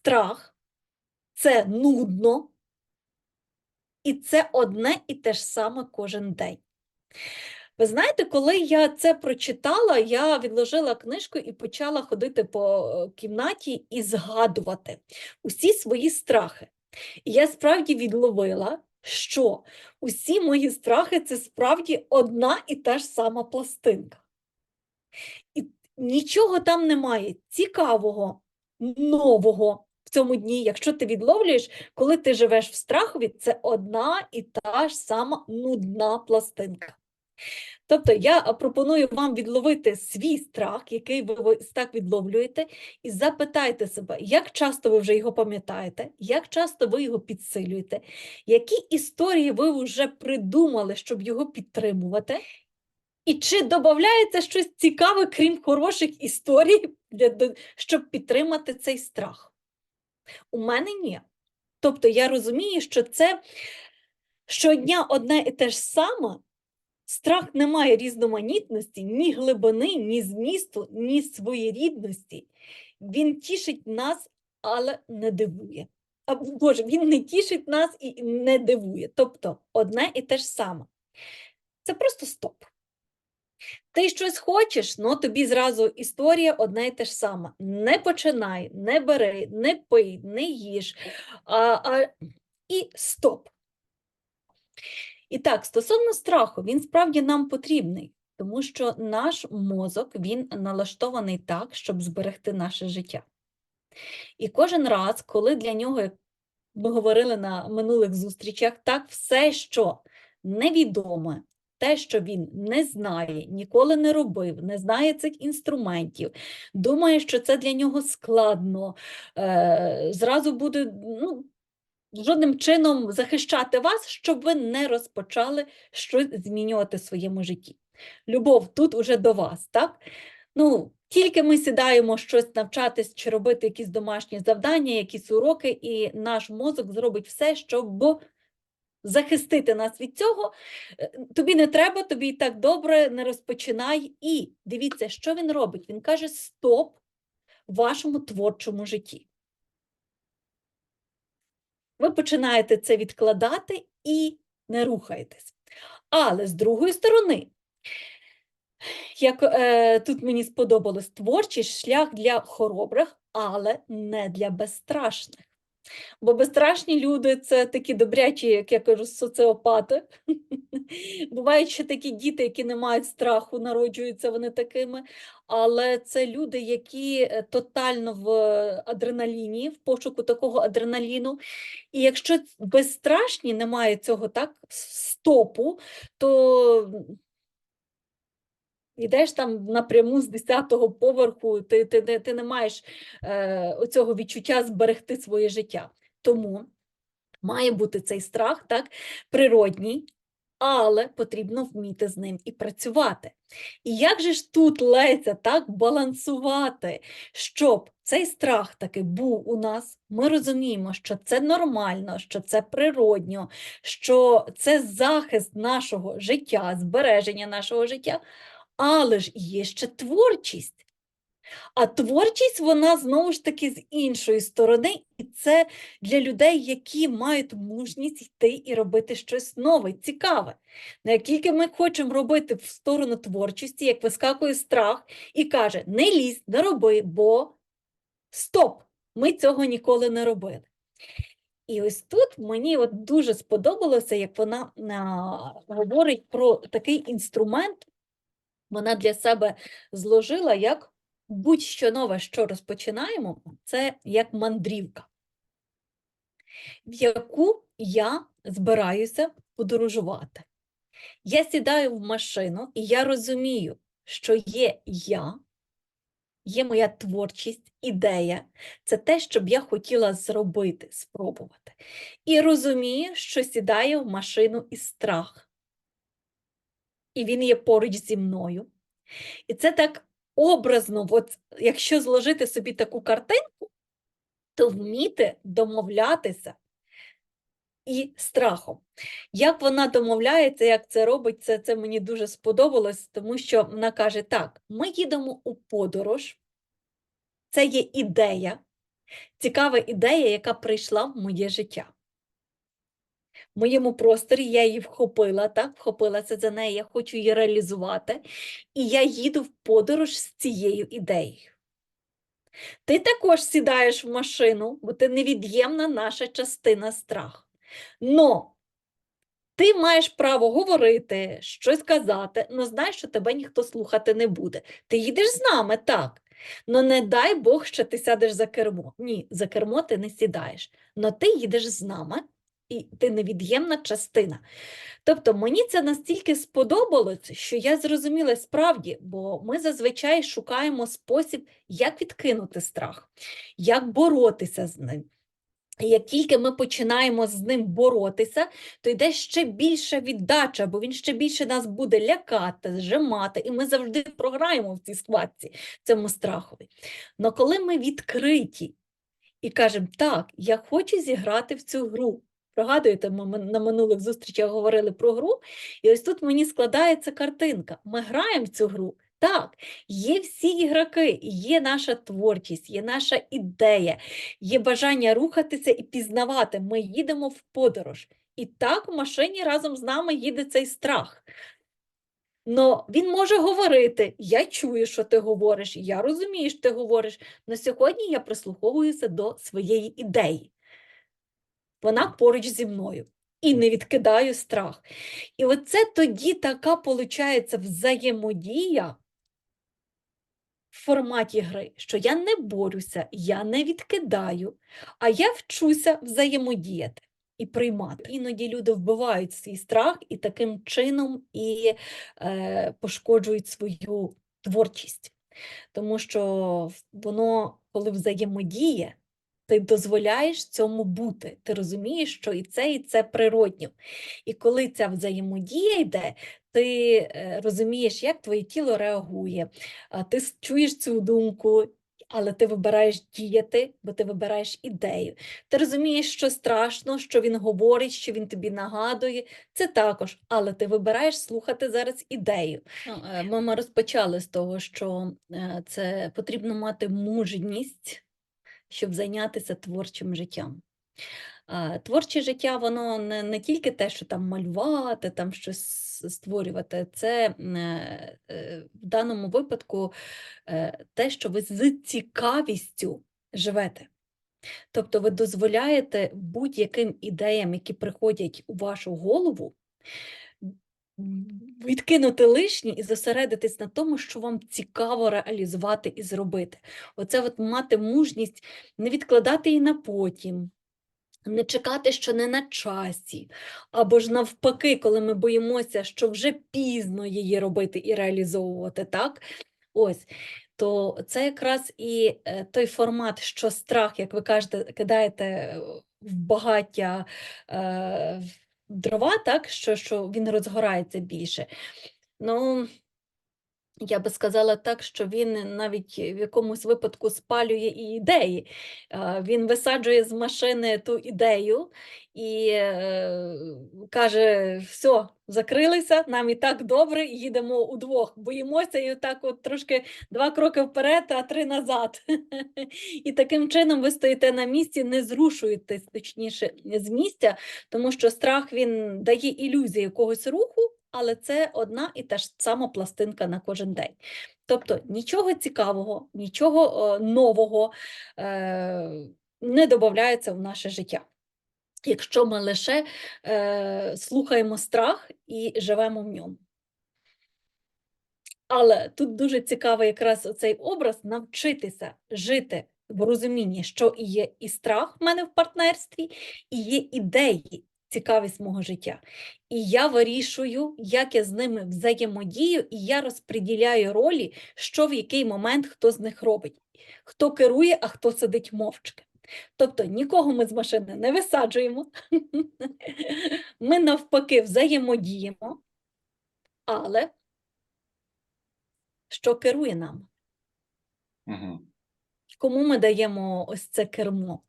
страх, це нудно, і це одне і те ж саме кожен день. Ви знаєте, коли я це прочитала, я відложила книжку і почала ходити по е, кімнаті і згадувати усі свої страхи. І я справді відловила, що усі мої страхи це справді одна і та ж сама пластинка. І нічого там немає цікавого, нового цьому дні. Якщо ти відловлюєш, коли ти живеш в страхові, це одна і та ж сама нудна пластинка. Тобто я пропоную вам відловити свій страх, який ви так відловлюєте, і запитайте себе, як часто ви вже його пам'ятаєте, як часто ви його підсилюєте, які історії ви вже придумали, щоб його підтримувати, і чи додається щось цікаве, крім хороших історій, щоб підтримати цей страх? У мене ні. Тобто я розумію, що це щодня одне і те ж саме, Страх не має різноманітності, ні глибини, ні змісту, ні своєрідності. Він тішить нас, але не дивує. А, Боже, він не тішить нас і не дивує. Тобто одне і те ж саме. Це просто стоп. Ти щось хочеш, ну тобі зразу історія одне і те ж саме. Не починай, не бери, не пий, не їж. А, а, і стоп. І так, стосовно страху, він справді нам потрібний, тому що наш мозок він налаштований так, щоб зберегти наше життя. І кожен раз, коли для нього, як ми говорили на минулих зустрічах, так все, що невідоме, те, що він не знає, ніколи не робив, не знає цих інструментів, думає, що це для нього складно, е, зразу буде ну, жодним чином захищати вас, щоб ви не розпочали щось змінювати в своєму житті. Любов тут уже до вас, так? Ну, тільки ми сідаємо щось навчатись чи робити якісь домашні завдання, якісь уроки, і наш мозок зробить все, щоб захистити нас від цього. Е, Тобі не треба, тобі і так добре, не розпочинай. І дивіться, що він робить. Він каже: стоп вашому творчому житті. Ви починаєте це відкладати і не рухаєтесь. Але з другої сторони, як е, тут мені сподобалось, творчий шлях для хоробрих, але не для безстрашних. Бо безстрашні люди це такі добрячі, як я кажу, соціопати. Бувають ще такі діти, які не мають страху, народжуються вони такими. Але це люди, які е, тотально в адреналіні, в пошуку такого адреналіну. І якщо безстрашні немає цього так стопу, то йдеш там напряму з 10-го поверху, ти, ти, ти, ти не маєш е, оцього відчуття зберегти своє життя. Тому має бути цей страх, так, природній, але потрібно вміти з ним і працювати. І як же ж тут Леся так балансувати, щоб цей страх таки був у нас? Ми розуміємо, що це нормально, що це природньо, що це захист нашого життя, збереження нашого життя, але ж є ще творчість. А творчість, вона знову ж таки з іншої сторони, і це для людей, які мають мужність йти і робити щось нове, цікаве. Ну, як тільки ми хочемо робити в сторону творчості, як вискакує страх і каже: не лізь, не роби, бо стоп! Ми цього ніколи не робили. І ось тут мені от дуже сподобалося, як вона а, говорить про такий інструмент, вона для себе зложила як будь-що нове, що розпочинаємо, це як мандрівка, в яку я збираюся подорожувати. Я сідаю в машину, і я розумію, що є я, є моя творчість, ідея, це те, що б я хотіла зробити, спробувати. І розумію, що сідаю в машину і страх. І він є поруч зі мною. І це так образно, от якщо зложити собі таку картинку, то вміти домовлятися і страхом. Як вона домовляється, як це робить, це, це мені дуже сподобалось, тому що вона каже: так, ми їдемо у подорож, це є ідея, цікава ідея, яка прийшла в моє життя. В моєму просторі я її вхопила, так, вхопилася за неї, я хочу її реалізувати, і я їду в подорож з цією ідеєю. Ти також сідаєш в машину, бо ти невід'ємна наша частина страх. Но ти маєш право говорити, щось казати, але знаєш, що тебе ніхто слухати не буде. Ти їдеш з нами, так. Но не дай Бог, що ти сядеш за кермо. Ні, за кермо ти не сідаєш. Но ти їдеш з нами, і ти невід'ємна частина. Тобто мені це настільки сподобалось, що я зрозуміла справді, бо ми зазвичай шукаємо спосіб, як відкинути страх, як боротися з ним. І як тільки ми починаємо з ним боротися, то йде ще більша віддача, бо він ще більше нас буде лякати, зжимати, і ми завжди програємо в цій схватці, цьому страхові. Но коли ми відкриті і кажемо, так, я хочу зіграти в цю гру. Пригадуєте, ми на минулих зустрічах говорили про гру, і ось тут мені складається картинка. Ми граємо в цю гру. Так, є всі ігроки, є наша творчість, є наша ідея, є бажання рухатися і пізнавати. Ми їдемо в подорож. І так в машині разом з нами їде цей страх. Но він може говорити: я чую, що ти говориш, я розумію, що ти говориш. Но сьогодні я прислуховуюся до своєї ідеї. Вона поруч зі мною і не відкидаю страх. І оце тоді така виходить взаємодія в форматі гри, що я не борюся, я не відкидаю, а я вчуся взаємодіяти і приймати. Іноді люди вбивають свій страх і таким чином і е, пошкоджують свою творчість. Тому що воно, коли взаємодіє, ти дозволяєш цьому бути. Ти розумієш, що і це, і це природньо. І коли ця взаємодія йде, ти е, розумієш, як твоє тіло реагує, ти чуєш цю думку, але ти вибираєш діяти, бо ти вибираєш ідею. Ти розумієш, що страшно, що він говорить, що він тобі нагадує. Це також, але ти вибираєш слухати зараз ідею. Ну, е, ми розпочали з того, що е, це потрібно мати мужність, щоб зайнятися творчим життям. Творче життя, воно не, не тільки те, що там малювати, там щось створювати, це е, е, в даному випадку е, те, що ви з цікавістю живете. Тобто ви дозволяєте будь-яким ідеям, які приходять у вашу голову, відкинути лишні і зосередитись на тому, що вам цікаво реалізувати і зробити. Оце от мати мужність не відкладати її на потім, не чекати, що не на часі, або ж навпаки, коли ми боїмося, що вже пізно її робити і реалізовувати, так? Ось. То це якраз і е, той формат, що страх, як ви кажете, кидаєте в багаття е, дрова, так? Що, що він розгорається більше. Ну, я би сказала так, що він навіть в якомусь випадку спалює і ідеї. Він висаджує з машини ту ідею і е, каже: все, закрилися, нам і так добре, їдемо удвох. Боїмося, і отак от трошки два кроки вперед, а три назад. І таким чином ви стоїте на місці, не зрушуєтесь, точніше, з місця, тому що страх він дає ілюзію якогось руху але це одна і та ж сама пластинка на кожен день. Тобто нічого цікавого, нічого о, нового е, не додається в наше життя. Якщо ми лише е, слухаємо страх і живемо в ньому. Але тут дуже цікавий якраз цей образ навчитися жити в розумінні, що є і страх в мене в партнерстві, і є ідеї, цікавість мого життя. І я вирішую, як я з ними взаємодію, і я розподіляю ролі, що в який момент хто з них робить, хто керує, а хто сидить мовчки. Тобто нікого ми з машини не висаджуємо, ми навпаки взаємодіємо, але що керує нами? Угу. Кому ми даємо ось це кермо?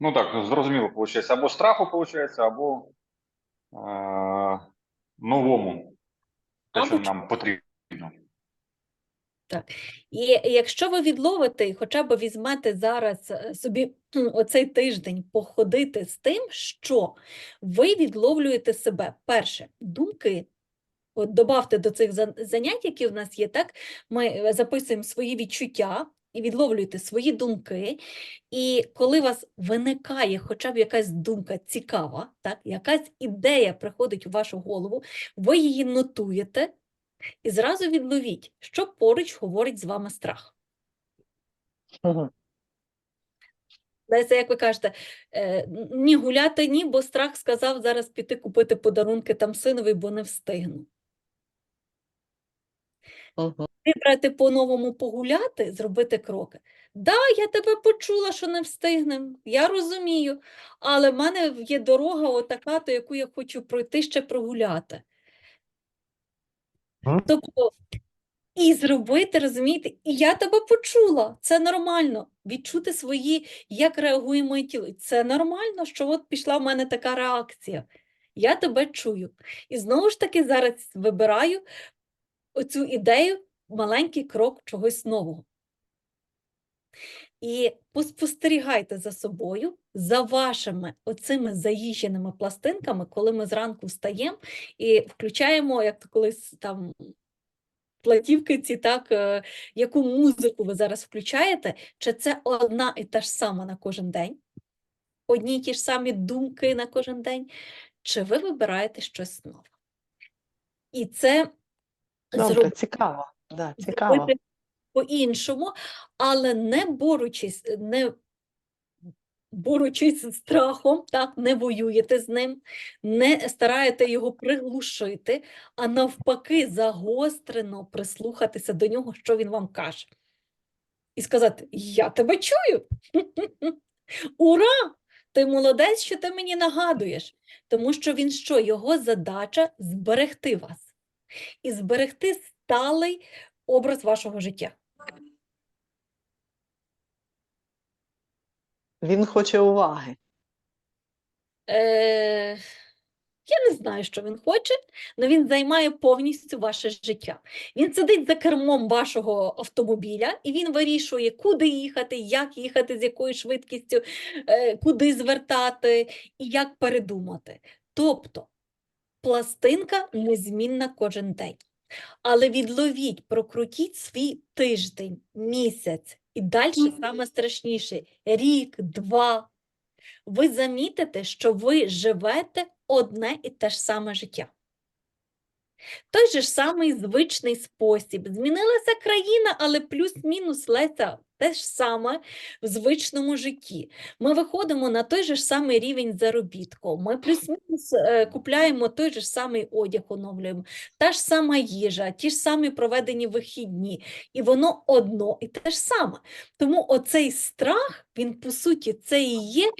Ну так, зрозуміло, виходить. Або страху, виходить, або е- новому. Те, що нам потрібно. Так. І якщо ви відловите і хоча б візьмете зараз е, собі оцей тиждень походити з тим, що ви відловлюєте себе. Перше, думки. От добавте до цих занять, які в нас є, так? Ми е, записуємо свої відчуття і відловлюєте свої думки. І коли у вас виникає хоча б якась думка цікава, так? Якась ідея приходить у вашу голову, ви її нотуєте і зразу відловіть, що поруч говорить з вами страх. Це, як ви кажете, е, ні гуляти, ні, бо страх сказав зараз піти купити подарунки там синові, бо не встигну. Вибрати по-новому погуляти, зробити кроки. Да, я тебе почула, що не встигнем, я розумію, але в мене є дорога отака, то яку я хочу пройти ще прогуляти. Тобто, і зробити, розумієте, і я тебе почула, це нормально. Відчути свої, як реагує моє тіло. Це нормально, що от пішла в мене така реакція. Я тебе чую. І знову ж таки зараз вибираю оцю ідею, маленький крок чогось нового. І поспостерігайте за собою, за вашими оцими заїждженими пластинками, коли ми зранку встаємо і включаємо, як то колись там платівки ці, так, е, яку музику ви зараз включаєте, чи це одна і та ж сама на кожен день, одні й ті ж самі думки на кожен день, чи ви вибираєте щось нове? І це Добре, зробити цікаво. Да, цікаво. по-іншому, але не борючись, не борючись з страхом, так, не воюєте з ним, не стараєте його приглушити, а навпаки, загострено прислухатися до нього, що він вам каже. І сказати: Я тебе чую. Ура! Ти молодець, що ти мені нагадуєш. Тому що він що? Його задача зберегти вас і зберегти сталий образ вашого життя. Він хоче уваги. Е, я не знаю, що він хоче, але він займає повністю ваше життя. Він сидить за кермом вашого автомобіля і він вирішує, куди їхати, як їхати, з якою швидкістю, е, куди звертати і як передумати. Тобто пластинка незмінна кожен день. Але відловіть, прокрутіть свій тиждень, місяць і далі саме страшніше рік, два. Ви замітите, що ви живете одне і те ж саме життя. Той же ж самий звичний спосіб. Змінилася країна, але плюс-мінус Леся те ж саме в звичному житті. Ми виходимо на той же ж самий рівень заробітку. Ми плюс-мінус е, купляємо той же ж самий одяг, оновлюємо, та ж сама їжа, ті ж самі проведені вихідні, і воно одно і те ж саме. Тому оцей страх, він по суті, це і є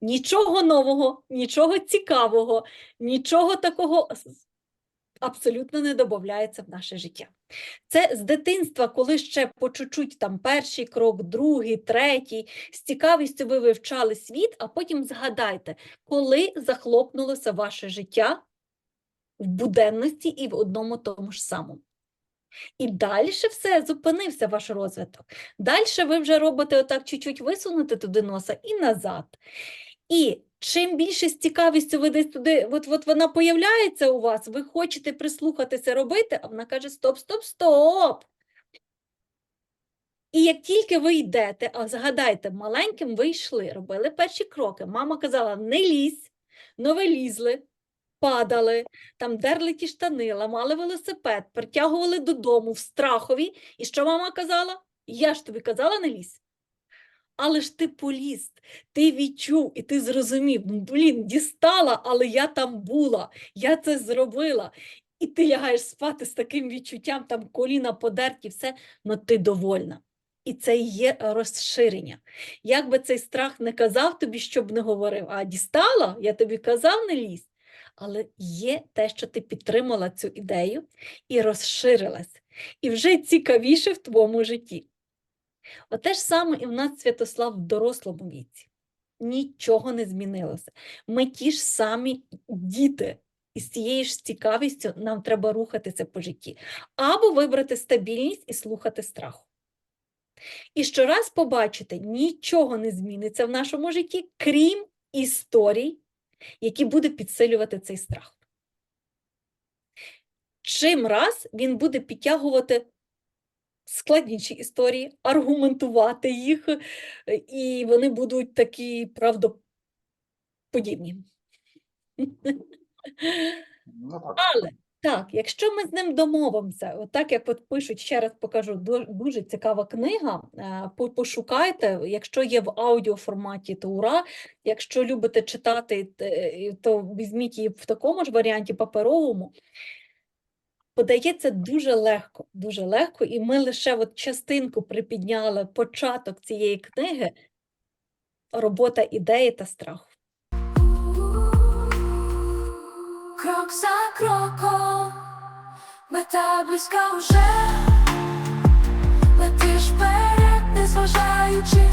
нічого нового, нічого цікавого, нічого такого абсолютно не додається в наше життя. Це з дитинства, коли ще по чуть-чуть там перший крок, другий, третій, з цікавістю ви вивчали світ, а потім згадайте, коли захлопнулося ваше життя в буденності і в одному тому ж самому. І далі все, зупинився ваш розвиток. Далі ви вже робите отак чуть-чуть висунути туди носа і назад. І чим більше з цікавістю ви десь туди, от, от вона появляється у вас, ви хочете прислухатися робити, а вона каже: стоп, стоп, стоп. І як тільки ви йдете, а згадайте, маленьким ви йшли, робили перші кроки. Мама казала: не лізь, но ви лізли, падали, там дерли ті штани, ламали велосипед, притягували додому в страхові. І що мама казала? Я ж тобі казала, не лізь. Але ж ти поліз, ти відчув і ти зрозумів, ну, блін, дістала, але я там була, я це зробила. І ти лягаєш спати з таким відчуттям, там коліна подерті, все, але ти довольна. І це є розширення. Як би цей страх не казав тобі, щоб не говорив, а дістала, я тобі казав, не лізь. Але є те, що ти підтримала цю ідею і розширилась. І вже цікавіше в твоєму житті. Оте ж саме і в нас Святослав в дорослому віці. Нічого не змінилося. Ми ті ж самі діти. І з цією ж цікавістю нам треба рухатися по житті. Або вибрати стабільність і слухати страху. І щораз побачите, нічого не зміниться в нашому житті, крім історій, які будуть підсилювати цей страх. Чим раз він буде підтягувати складніші історії, аргументувати їх, е, і вони будуть такі правдоподібні. Ну так. Але так, якщо ми з ним домовимося, от так як от пишуть, ще раз покажу, дуже цікава книга. е, Пошукайте, якщо є в аудіоформаті, то ура. Якщо любите читати, то візьміть її в такому ж варіанті паперовому. Подається дуже легко, дуже легко, і ми лише от частинку припідняли початок цієї книги робота ідеї та страху. Крок за кроком, мета близька уже, летиш вперед, не зважаючи